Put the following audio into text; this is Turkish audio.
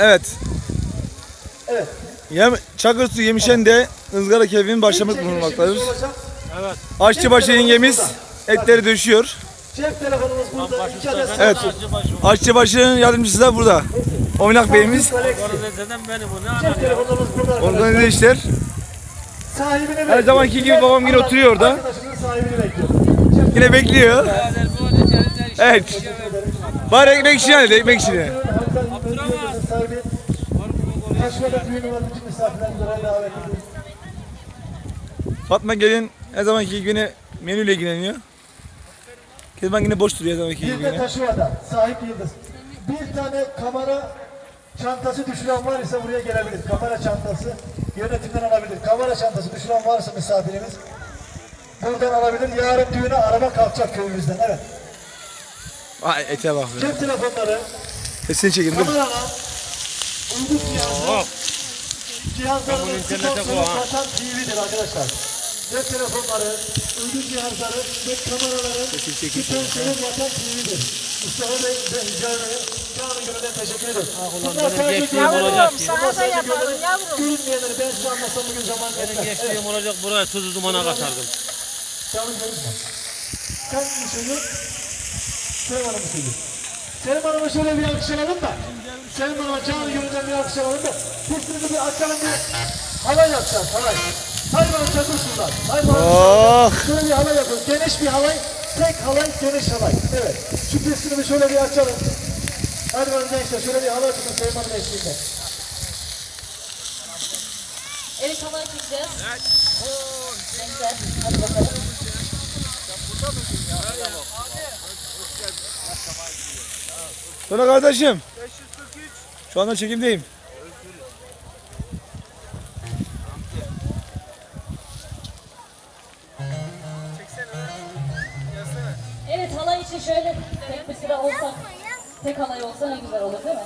Evet. Evet. Yem, Çakırsu Yemişen de ızgara keyfinin başlamış bulunmaktadır. Evet. Aşçıbaşı yengemiz etleri döşüyor. Cep telefonumuz burada. İki adet Evet. Aşçıbaşı'nın yardımcısı da burada. Oynak Bey'imiz. Organizeden benim bu ne Cep telefonumuz burada arkadaşlar. Organize işler. Sahibini bekliyor. Her zamanki gibi babam yine oturuyor orada. Arkadaşının sahibini bekliyor. Yine bekliyor. Evet. Bari ekmek işini hallet, ekmek işini. Taşmada düğünü var. Bütün misafirlerimizi buraya davet ediyoruz. Fatma Gelin her zamanki yine menüyle ilgileniyor. Kezban yine boş duruyor her zamanki gibi Bir de yine. Taşova'da sahip yıldız. Bir tane kamera çantası düşüren var ise buraya gelebilir. Kamera çantası yönetimden alabilir. Kamera çantası düşüren varsa misafirimiz buradan alabilir. Yarın düğüne araba kalkacak köyümüzden. Evet. Ay ete bak be. Cep telefonları, Sesini çekin kameralar, uydu cihazlar, cihazların internete sponsuru koy, ha. Vatan TV'dir arkadaşlar. Cep telefonları, uydu cihazları ve kameraları sponsuru Vatan TV'dir. Mustafa Bey ve Hicai Bey'e canı gönülden teşekkür ederim. Bunlar sadece olacak Bunlar ki. sadece görünen- Görünmeyenleri ben size anlatsam bugün zaman Benim geçtiğim olacak buraya tuzu dumana katardım. canım görünmez. Sen mi söylüyorsun? Selim Hanım mı söylüyor? Selim Hanım'a şöyle bir alkış alalım da. Selim Hanım'a canı gönülden bir alkış alalım da. Sesini bir açalım bir halay yapacağız halay. Hayır bana çakırsınlar. Hayır bana Oh. Şöyle bir halay yapalım. Geniş bir halay. Tek halay, geniş halay. Evet. Şu bir şöyle bir açalım. Hadi bana gençler şöyle bir halay tutun Selim Hanım eşliğinde. Evet havaya gideceğiz. Evet. Gençler hadi bakalım. Sonra kardeşim. Şu anda çekimdeyim. Evet halay için şöyle tek bir sıra olsa, tek halay olsa ne güzel olur değil mi?